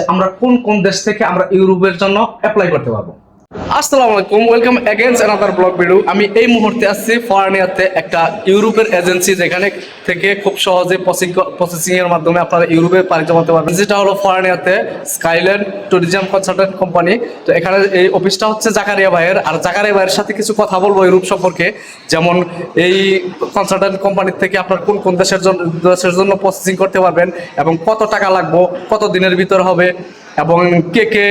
যে আমরা কোন কোন দেশ থেকে আমরা ইউরোপের জন্য অ্যাপ্লাই করতে পারব। আসসালামু আলাইকুম welcome again another blog video আমি এই মুহূর্তে আসছি ফরানিয়াতে একটা ইউরোপের এজেন্সি যেখানে থেকে খুব সহজে প্রসেসিং এর মাধ্যমে আপনারা ইউরোপে পাড়ি জমাতে পারবেন। যেটা হলো ফরানিয়াতে স্কাইল্যান্ড ট্যুরিজম কনসালটেন্ট কোম্পানি তো এখানে এই অফিসটা হচ্ছে জাকারিয়া ভাইয়ের। আর জাকারিয়া ভাইয়ের সাথে কিছু কথা বলব ইউরোপ সম্পর্কে। যেমন এই কনসালটেন্ট কোম্পানির থেকে আপনার কোন কোন দেশের জন্য দেশের জন্য প্রসেসিং করতে পারবেন এবং কত টাকা লাগবে, কত দিনের ভিতর হবে এবং কে কে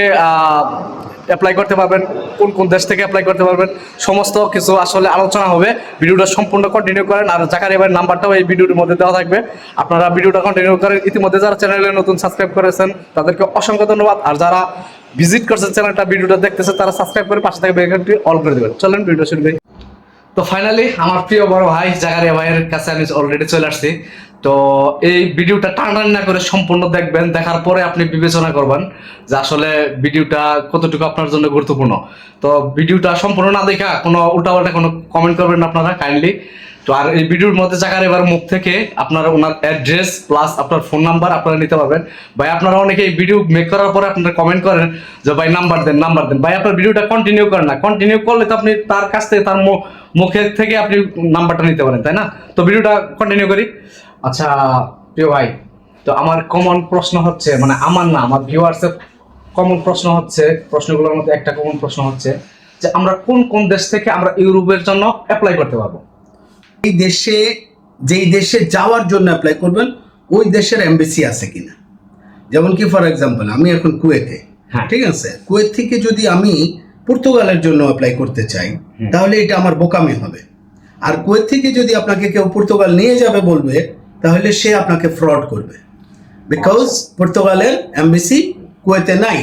অ্যাপ্লাই করতে পারবেন, কোন কোন দেশ থেকে অ্যাপ্লাই করতে পারবেন, সমস্ত কিছু আসলে আলোচনা হবে। ভিডিওটা সম্পূর্ণ কন্টিনিউ করেন, আর জাকার এবার নাম্বারটাও এই ভিডিওর মধ্যে দেওয়া থাকবে। আপনারা ভিডিওটা কন্টিনিউ করেন ইতিমধ্যে যারা চ্যানেলে নতুন সাবস্ক্রাইব করেছেন, তাদেরকে অসংখ্য ধন্যবাদ। আর যারা ভিজিট করছেন চ্যানেলটা ভিডিওটা দেখতেছে তারা সাবস্ক্রাইব করে পাশে থেকে বেলকানটি অল করে দেবেন। চলেন ভিডিও শুরু তো ফাইনালি আমার প্রিয় বড় ভাই জাগারিয়া ভাইয়ের কাছে আমি অলরেডি চলে আসছি। তো এই ভিডিওটা টান না করে সম্পূর্ণ দেখবেন, দেখার পরে আপনি বিবেচনা করবেন যে আসলে ভিডিওটা কতটুকু আপনার জন্য গুরুত্বপূর্ণ। তো ভিডিওটা সম্পূর্ণ না দেখা, কোনো উল্টাপাল্টা কোনো কমেন্ট করবেন না আপনারা কাইন্ডলি তো আর এই ভিডিওর মধ্যে জায়গার এবার মুখ থেকে আপনারা ওনার অ্যাড্রেস প্লাস আপনার ফোন নাম্বার আপনারা নিতে পারবেন। ভাই, আপনারা অনেকে এই ভিডিও মেক করার পরে আপনারা কমেন্ট করেন যে, ভাই নাম্বার দেন নাম্বার দেন। ভাই, আপনার ভিডিওটা কন্টিনিউ করেন না। কন্টিনিউ করলে তো আপনি তার কাছ থেকে তার মু- মুখের থেকে আপনি নাম্বারটা নিতে পারেন তাই না? তো ভিডিওটা কন্টিনিউ করি। আচ্ছা প্রিয় ভাই তো আমার কমন প্রশ্ন হচ্ছে মানে আমার না আমার ভিউয়ার্সের কমন প্রশ্ন হচ্ছে প্রশ্নগুলোর মধ্যে একটা কমন প্রশ্ন হচ্ছে যে আমরা কোন কোন দেশ থেকে আমরা ইউরোপের জন্য অ্যাপ্লাই করতে পারব? এই দেশে যেই দেশে যাওয়ার জন্য অ্যাপ্লাই করবেন ওই দেশের এমবেসি আছে কিনা? যেমন কি ফর এক্সাম্পল আমি এখন কুয়েতে। হ্যাঁ। ঠিক আছে? কুয়েত থেকে যদি আমি পর্তুগালের জন্য অ্যাপ্লাই করতে চাই তাহলে এটা আমার বোকামি হবে। আর কুয়েত থেকে যদি আপনাকে কেউ পর্তুগাল নিয়ে যাবে বলবে তাহলে সে আপনাকে ফ্রড করবে। বিকজ পর্তুগালের এমবিসি কুয়েতে নাই।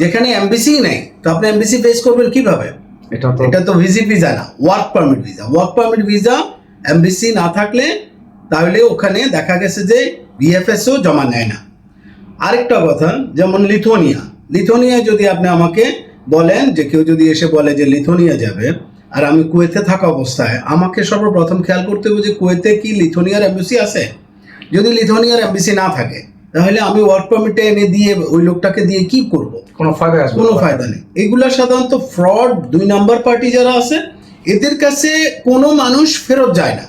যেখানে এমবেসি নাই তো আপনি এমবিসি ফেস করবেন কীভাবে? এটা তো এটা তো ভিজি ভিসা না work permit visa work permit visa MBC না থাকলে তাহলে ওখানে দেখা গেছে যে বিএফএসও জমা নেয় না। আরেকটা কথা যেমন লিথোনিয়া লিথোনিয়া যদি আপনি আমাকে বলেন যে কেউ যদি এসে বলে যে লিথোনিয়া যাবে আর আমি কুয়েতে থাকা অবস্থায় আমাকে সর্বপ্রথম খেয়াল করতে হবে যে কুয়েতে কি লিথোনিয়ার এমবিসি আছে। যদি লিথোনিয়ার এমবিসি না থাকে তাহলে আমি ওয়ার্ক পারমিটে এনে দিয়ে ওই লোকটাকে দিয়ে কি করব? কোনো ফায়দা আসবে কোনো ফায়দা নেই। এগুলা সাধারণত ফ্রড দুই নাম্বার পার্টি যারা আছে এদের কাছে কোনো মানুষ ফেরত যায় না।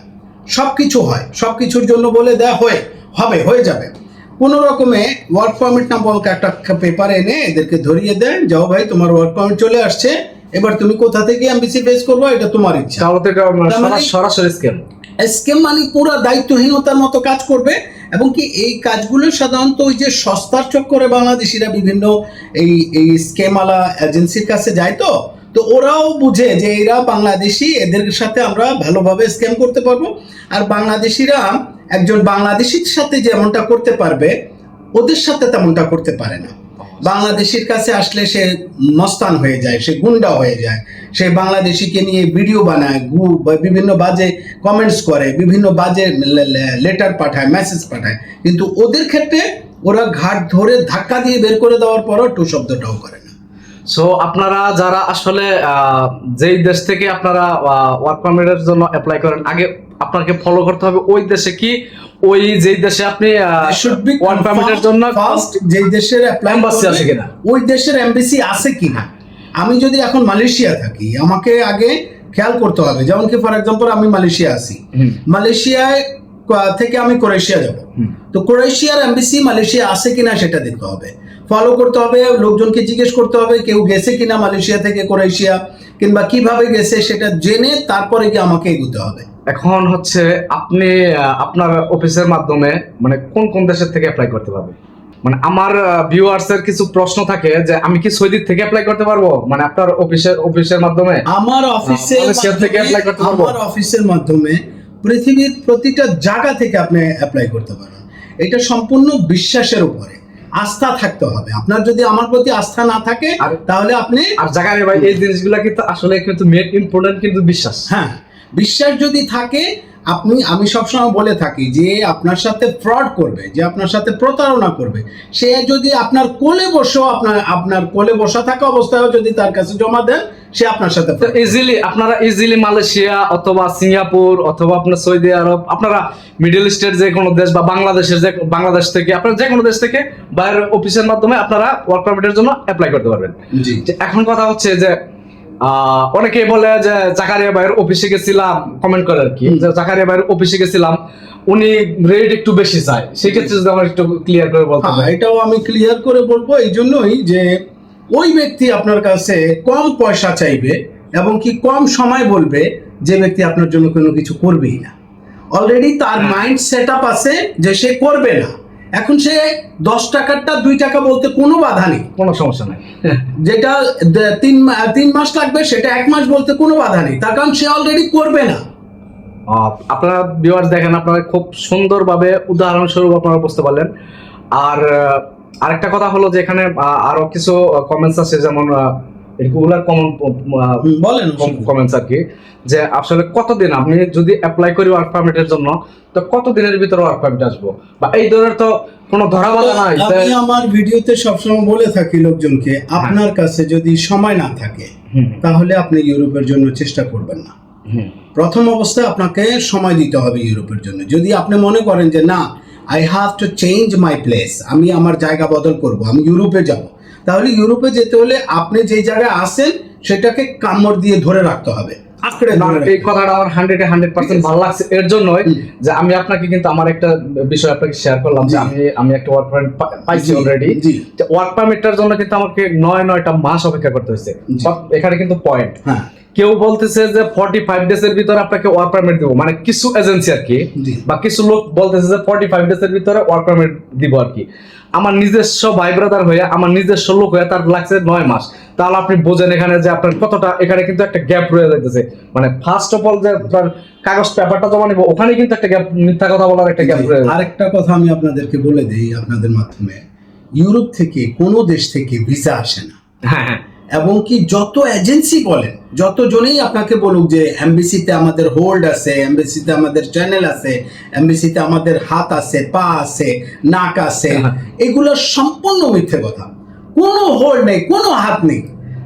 সব কিছু হয়। সব কিছুর জন্য বলে দেয়া হয়ে হবে হয়ে যাবে। কোনো রকমে ওয়ার্ক পারমিট নামক একটা পেপার এনে এদেরকে ধরিয়ে দেন যাও ভাই তোমার ওয়ার্ক পারমিট চলে আসছে এবার তুমি কোথা থেকে এমবিসি ফেস করব এটা তোমার ইচ্ছা। মানে- সরা- সরাসরি স্ক্যাম স্কেম মানে পুরো দায়িত্বহীনতার মতো কাজ করবে এবং কি এই কাজগুলো সাধারণত ওই যে সস্তার চক্করে বাংলাদেশিরা বিভিন্ন এই এই স্কেমওয়ালা এজেন্সির কাছে যায় তো তো ওরাও বুঝে যে এরা বাংলাদেশি এদের সাথে আমরা ভালোভাবে স্ক্যাম করতে পারব আর বাংলাদেশিরা একজন বাংলাদেশির সাথে যেমনটা করতে পারবে, ওদের সাথে তেমনটা করতে পারে না। বাংলাদেশির কাছে আসলে সে মস্তান হয়ে যায়, সে গুন্ডা হয়ে যায়। সে বাংলাদেশিকে নিয়ে ভিডিও বানায় গু বিভিন্ন বাজে কমেন্টস করে, বিভিন্ন বাজে লেটার পাঠায় মেসেজ পাঠায়। কিন্তু ওদের ক্ষেত্রে ওরা ঘাট ধরে ধাক্কা দিয়ে বের করে দেওয়ার পরও টু শব্দটাও করে না। সো আপনারা যারা আসলে যেই দেশ থেকে আপনারা ওয়ার্ক পারমিটের জন্য অ্যাপ্লাই করেন, আগে আপনাকে ফলো করতে হবে ওই দেশে কি? ওই যেই দেশে আপনি ওয়ার্ক পারমিটের জন্য ফার্স্ট যে দেশের অ্যাপ্লাই আছে কিনা? ওই দেশের এমবাসি আছে কিনা? আমি যদি এখন মালয়েশিয়া থাকি আমাকে আগে খেয়াল করতে হবে। যেমন কি ফর এক্সাম্পল আমি মালয়েশিয়া আছি। মালয়েশিয়ায় থেকে আমি ক্রোয়েশিয়া যাব। তো ক্রোয়েশিয়ার এমবিসি মালয়েশিয়া আছে কিনা সেটা দেখতে হবে। ফলো করতে হবে লোকজনকে জিজ্ঞেস করতে হবে কেউ গেছে কিনা মালয়েশিয়া থেকে ক্রোয়েশিয়া কিংবা কীভাবে গেছে সেটা জেনে তারপরে গিয়ে আমাকে এগোতে হবে। এখন হচ্ছে আপনি আপনার অফিসের মাধ্যমে মানে কোন কোন দেশের থেকে অ্যাপ্লাই করতে পারবে? মানে আমার ভিউয়ার্স এর কিছু প্রশ্ন থাকে যে আমি কি সৌদি থেকে অ্যাপ্লাই করতে পারব? মানে আপনার অফিসের অফিসের মাধ্যমে? আমার অফিসের মালয়েশিয়া থেকে apply করতে পারব? আমার অফিসের মাধ্যমে পৃথিবীর প্রতিটা জায়গা থেকে আপনি অ্যাপ্লাই করতে পারেন এটা সম্পূর্ণ বিশ্বাসের উপরে। আস্থা থাকতে হবে। আপনার যদি আমার প্রতি আস্থা না থাকে তাহলে আপনি আর জায়গায় ভাই এই জিনিসগুলো কিন্তু আসলে কিন্তু মেড ইম্পর্টেন্ট কিন্তু বিশ্বাস। হ্যাঁ। বিশ্বাস যদি থাকে আপনি আমি সবসময় বলে থাকি যে আপনার সাথে ফ্রড করবে যে আপনার সাথে প্রতারণা করবে। সে যদি আপনার কোলে বসেও আপনার আপনার কোলে বসা থাকা অবস্থায় যদি তার কাছে জমা দেন সে আপনার সাথে ইজিলি আপনারা ইজিলি মালয়েশিয়া অথবা সিঙ্গাপুর অথবা আপনার সৌদি আরব আপনারা মিডল ইস্টের যে কোনো দেশ বা বাংলাদেশের যে বাংলাদেশ থেকে আপনার যে কোনো দেশ থেকে বাইরের অফিসের মাধ্যমে আপনারা ওয়ার্ক পারমিটের জন্য অ্যাপ্লাই করতে পারবেন। জি। এখন কথা হচ্ছে যে আহ, অনেকেই বলে যে জাকারিয়া ভাইয়ের অফিসে গেছিলাম কমেন্ট করে আর কি যে জাকারিয়া ভাইয়ের অফিসে গেছিলাম উনি রেট একটু বেশি চায়। সেক্ষেত্রে যদি আমার একটু ক্লিয়ার করে বলতে হ্যাঁ এটাও আমি ক্লিয়ার করে বলব এই জন্যই যে ওই ব্যক্তি আপনার কাছে কম পয়সা চাইবে এবং কি কম সময় বলবে যে ব্যক্তি আপনার জন্য কোনো কিছু করবেই না। অলরেডি তার মাইন্ড সেট আপ আছে যে সে করবে না। এখন সে দশ টাকারটা দুই টাকা বলতে কোনো বাধা নেই। কোনো সমস্যা নাই। যেটা তিন তিন মাস লাগবে সেটা এক মাস বলতে কোনো বাধা নেই। তার কারণ সে অলরেডি করবে না। আপনারা ভিউয়ার্স দেখেন আপনারা খুব সুন্দরভাবে উদাহরণস্বরূপ আপনারা বুঝতে পারলেন। আর আরেকটা কথা হলো যে এখানে আহ, আরও কিছু কমেন্টস আছে যেমন কমন বলেন কমেন্টস আর কি যে আসলে কতদিন আমি যদি অ্যাপ্লাই করি ওয়ার্ক পারমিটের জন্য তো কত দিনের ভিতরে ওয়ার্ক পারমিট আসব? বা এই ধরনের তো কোনো ধরা বাধা নাই আমি আমার ভিডিওতে সবসময় বলে থাকি লোকজনকে আপনার কাছে যদি সময় না থাকে তাহলে আপনি ইউরোপের জন্য চেষ্টা করবেন না। প্রথম অবস্থায় আপনাকে সময় দিতে হবে ইউরোপের জন্য। যদি আপনি মনে করেন যে না I have to change my place আমি আমার জায়গা বদল করব আমি ইউরোপে যাব। তাহলে ইউরোপে যেতে হলে আপনি যে জায়গায় আসেন সেটাকে কামড় দিয়ে ধরে রাখতে হবে। এই কথাটা আমার হান্ড্রেড হান্ড্রেড পার্সেন্ট ভালো লাগছে। এর জন্যই যে আমি আপনাকে কিন্তু আমার একটা বিষয় আপনাকে শেয়ার করলাম যে আমি আমি একটা ওয়ার্ক পারমিট পাইছি অলরেডি ওয়ার্ক পারমিটটার জন্য কিন্তু আমাকে নয় নয়টা মাস অপেক্ষা করতে হয়েছে। এখানে কিন্তু পয়েন্ট হ্যাঁ। কেউ বলতেছে যে ফর্টি ফাইভ ডেজ এর ভিতরে আপনাকে ওয়ার্ক পারমিট দিব। মানে কিছু এজেন্সি আর কি বা কিছু লোক বলতেছে যে ফর্টি ফাইভ ডেজ এর ভিতরে ওয়ার্ক পারমিট দিব আর কি। আমার নিজস্ব ভাই ব্রাদার হয়ে আমার নিজস্ব লোক হয়ে তার লাগছে নয় মাস। তাহলে আপনি বোঝেন এখানে যে আপনার কতটা এখানে কিন্তু একটা গ্যাপ রয়ে যাইতেছে। মানে ফার্স্ট অফ অল যে আপনার কাগজ পেপারটা জমা নিব ওখানে কিন্তু একটা গ্যাপ মিথ্যা কথা বলার একটা গ্যাপ রয়ে যাচ্ছে। আরেকটা কথা আমি আপনাদেরকে বলে দিই আপনাদের মাধ্যমে। ইউরোপ থেকে কোনো দেশ থেকে ভিসা আসে না। হ্যাঁ হ্যাঁ। এবং কি যত এজেন্সি বলেন যতজনেই আপনাকে বলুক যে এমবিসিতে আমাদের হোল্ড আছে এমবিসিতে আমাদের চ্যানেল আছে এমবিসিতে আমাদের হাত আছে পা আছে নাক আছে হ্যাঁ। এগুলো সম্পূর্ণ মিথ্যে কথা। কোনো হোল্ড নেই কোনো হাত নেই।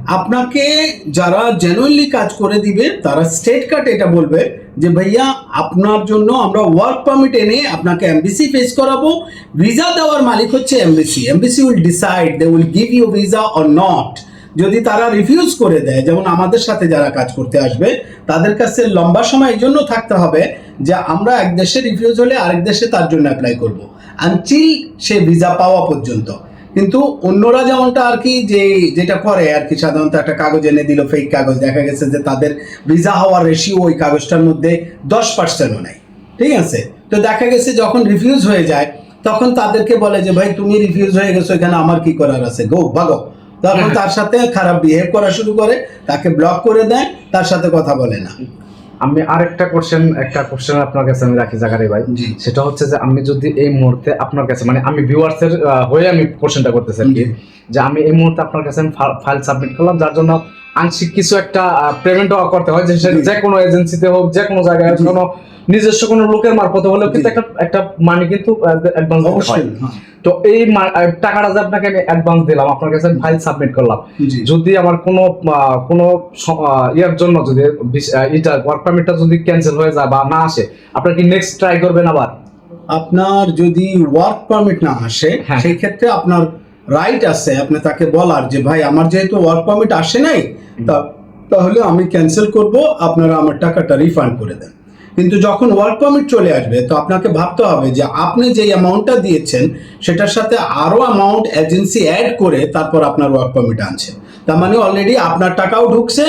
আপনাকে যারা জেনুইনলি কাজ করে দিবে তারা স্টেট কাট এটা বলবে যে ভাইয়া আপনার জন্য আমরা ওয়ার্ক পারমিট এনে আপনাকে এমবিসি ফেস করাবো। ভিসা দেওয়ার মালিক হচ্ছে MBC MBC will decide they will give you visa or not যদি তারা রিফিউজ করে দেয়, যেমন আমাদের সাথে যারা কাজ করতে আসবে, তাদের কাছে লম্বা সময় এই জন্য থাকতে হবে যে আমরা এক দেশে রিফিউজ হলে আরেক দেশে তার জন্য অ্যাপ্লাই করব। আনচিল সে ভিসা পাওয়া পর্যন্ত। কিন্তু অন্যরা যেমনটা আর কি যে, যেটা করে আর কি, সাধারণত একটা কাগজ এনে দিল ফেক কাগজ, দেখা গেছে যে তাদের ভিসা হওয়ার রেশিও ওই কাগজটার মধ্যে দশ পার্সেন্টও নেই। ঠিক আছে? তো দেখা গেছে যখন রিফিউজ হয়ে যায়, তখন তাদেরকে বলে যে, ভাই, তুমি রিফিউজ হয়ে গেছো, এখানে আমার কি করার আছে? গো ভাগো। তখন তার সাথে খারাপ বিহেভ করা শুরু করে তাকে ব্লক করে দেয় তার সাথে কথা বলে না। আমি আরেকটা কোশ্চেন একটা কোশ্চেন আপনার কাছে আমি রাখি জাগারে ভাই। সেটা হচ্ছে যে আমি যদি এই মুহূর্তে আপনার কাছে মানে আমি ভিউয়ার্সের হয়ে আমি কোশ্চেনটা করতেছি আর কি। যে আমি এই মুহূর্তে আপনার কাছে ফাইল সাবমিট করলাম যার জন্য আংশিক কিছু একটা পেমেন্ট করতে হয় যে কোনো এজেন্সিতে হোক যে কোনো জায়গায় কোনো নিজস্ব কোনো লোকের মারফতে হলেও কিন্তু একটা একটা মানি কিন্তু অ্যাডভান্স হয়। অবশ্যই হ্যাঁ। তো এই টাকাটা যে আপনাকে আমি অ্যাডভান্স দিলাম আপনার কাছে ফাইল সাবমিট করলাম। যদি আমার কোনো কোনো ইয়ার জন্য যদি এটা ওয়ার্ক পারমিটটা যদি ক্যান্সেল হয়ে যায় বা না আসে আপনার কি নেক্সট ট্রাই করবেন আবার? আপনার যদি ওয়ার্ক পারমিট না আসে হ্যাঁ। সেই ক্ষেত্রে আপনার রাইট আছে আপনি তাকে বলার যে ভাই আমার যেহেতু ওয়ার্ক পারমিট আসে নাই তাহলে আমি ক্যান্সেল করব আপনারা আমার টাকাটা রিফান্ড করে দেন। কিন্তু যখন ওয়ার্ক পারমিট চলে আসবে তো আপনাকে ভাবতে হবে যে আপনি যে অ্যামাউন্টটা দিয়েছেন সেটার সাথে আরও অ্যামাউন্ট এজেন্সি অ্যাড করে তারপর আপনার ওয়ার্ক পারমিট আনছে। তার মানে অলরেডি আপনার টাকাও ঢুকছে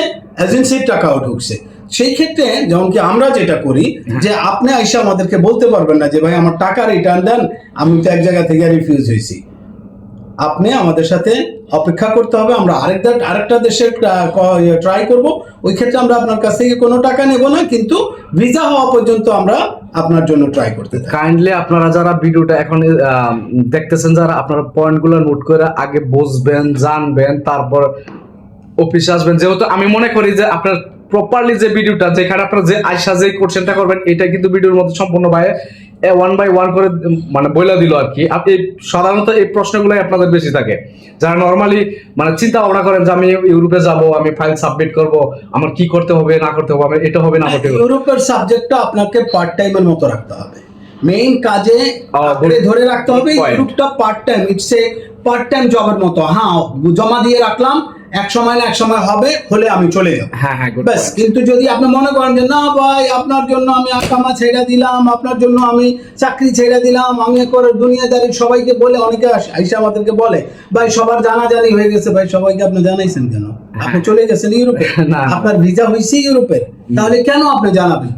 এজেন্সির টাকাও ঢুকছে। সেই ক্ষেত্রে যেমন কি আমরা যেটা করি যে আপনি আইসা আমাদেরকে বলতে পারবেন না যে ভাই আমার টাকা রিটার্ন দেন আমি তো এক জায়গা থেকে রিফিউজ হয়েছি। আপনি আমাদের সাথে অপেক্ষা করতে হবে। আমরা আরেকটা আরেকটা দেশে ট্রাই করব। ওই ক্ষেত্রে আমরা আপনার কাছ থেকে কোনো টাকা নেব না, কিন্তু ভিসা হওয়া পর্যন্ত আমরা আপনার জন্য ট্রাই করতে কাইন্ডলি আপনারা যারা ভিডিওটা এখন দেখতেছেন, যারা আপনারা পয়েন্টগুলো নোট করে আগে বুঝবেন, জানবেন, তারপর অফিসে আসবেন। যেহেতু আমি মনে করি যে আপনার প্রপারলি যে ভিডিওটা যেখানে আপনারা যে আইসা যে কোশ্চেনটা করবেন, এটা কিন্তু ভিডিওর মধ্যে সম্পূর্ণ ভাই ওয়ান বাই ওয়ান করে মানে বইলা দিল আর কি। আপনি সাধারণত এই প্রশ্নগুলোই আপনাদের বেশি থাকে। যারা নর্মালি মানে চিন্তা ভাবনা করেন যে আমি ইউরোপে যাব আমি ফাইল সাবমিট করব আমার কি করতে হবে না করতে হবে এটা হবে না করতে হবে। ইউরোপের সাবজেক্টটা আপনাকে পার্ট টাইমের মতো রাখতে হবে। মেইন কাজে ধরে রাখতে হবে ইউরোপটা part time it's a part time জবের মতো। হ্যাঁ জমা দিয়ে রাখলাম এক সময় না এক সময় হবে হলে আমি চলে যাব। হ্যাঁ হ্যাঁ ব্যাস কিন্তু যদি আপনি মনে করেন যে না ভাই আপনার জন্য আমি আকামা ছেড়ে দিলাম আপনার জন্য আমি চাকরি ছেড়ে দিলাম আমি করে দুনিয়াদারি সবাইকে বলে অনেকে আইসা আমাদেরকে বলে ভাই সবার জানাজানি হয়ে গেছে ভাই সবাইকে আপনি জানাইছেন কেন? আপনি চলে গেছেন ইউরোপে। না। আপনার ভিসা হয়েছে ইউরোপের। তাহলে কেন আপনি জানাবেন?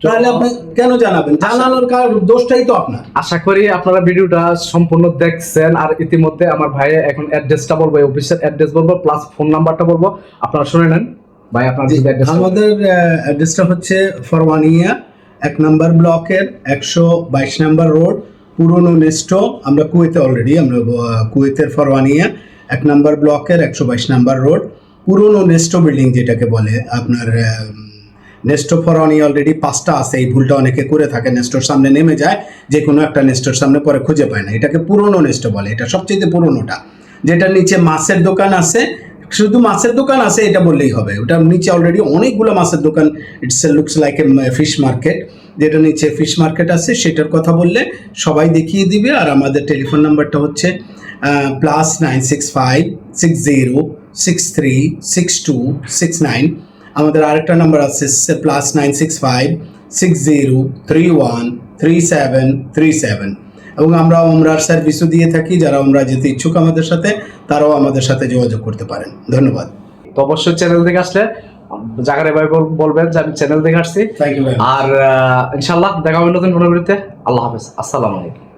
তাহলে আপনি কেন জানাবেন? জানানোর কারণ দোষটাই তো আপনার। আশা করি আপনারা ভিডিওটা সম্পূর্ণ দেখছেন আর ইতিমধ্যে আমার ভাই এখন অ্যাড্রেসটা বলব অফিসের অ্যাড্রেস বলব প্লাস ফোন নাম্বারটা বলব। আপনারা শুনে নেন ভাই আপনার আমাদের অ্যাড্রেসটা হচ্ছে ফরওয়ানিয়া এক নম্বর ব্লকের একশো বাইশ নম্বর রোড পুরনো নেস্টো। আমরা কুয়েতে অলরেডি আমরা কুয়েতের ফরওয়ানিয়া এক নম্বর ব্লকের একশো বাইশ নম্বর রোড। পুরনো নেস্টো বিল্ডিং যেটাকে বলে আপনার নেস্টো ফরওয়ানিয়া অলরেডি পাঁচটা আছে, এই ভুলটা অনেকে করে থাকে, নেস্টোর সামনে নেমে যায়, যে কোনো একটা নেস্টোর সামনে পরে খুঁজে পায় না। এটাকে পুরনো নেস্টো বলে, এটা সবচেয়ে পুরনোটা। যেটার নিচে মাছের দোকান আছে, শুধু মাছের দোকান আছে, এটা বললেই হবে। ওটার নিচে অলরেডি অনেকগুলো মাছের দোকান it's looks like a fish market যেটা নিচে ফিশ মার্কেট আছে, সেটার কথা বললে সবাই দেখিয়ে দিবে। আর আমাদের টেলিফোন নাম্বারটা হচ্ছে plus nine six five six zero six three six two six nine আমাদের আরেকটা নাম্বার আছে plus nine six five six zero three one three seven three seven এবং আমরা ওমরার সার্ভিসও দিয়ে থাকি যারা ওমরা যেতে ইচ্ছুক আমাদের সাথে তারাও আমাদের সাথে যোগাযোগ করতে পারেন। ধন্যবাদ। তো অবশ্যই চ্যানেল থেকে আসলে জাগারে ভাই বলবেন যে আমি চ্যানেল থেকে আসছি। থ্যাংক ইউ আর ইনশাল্লাহ দেখা হবে নতুন কোনো ভিডিওতে আল্লাহ হাফেজ। আসসালামু আলাইকুম।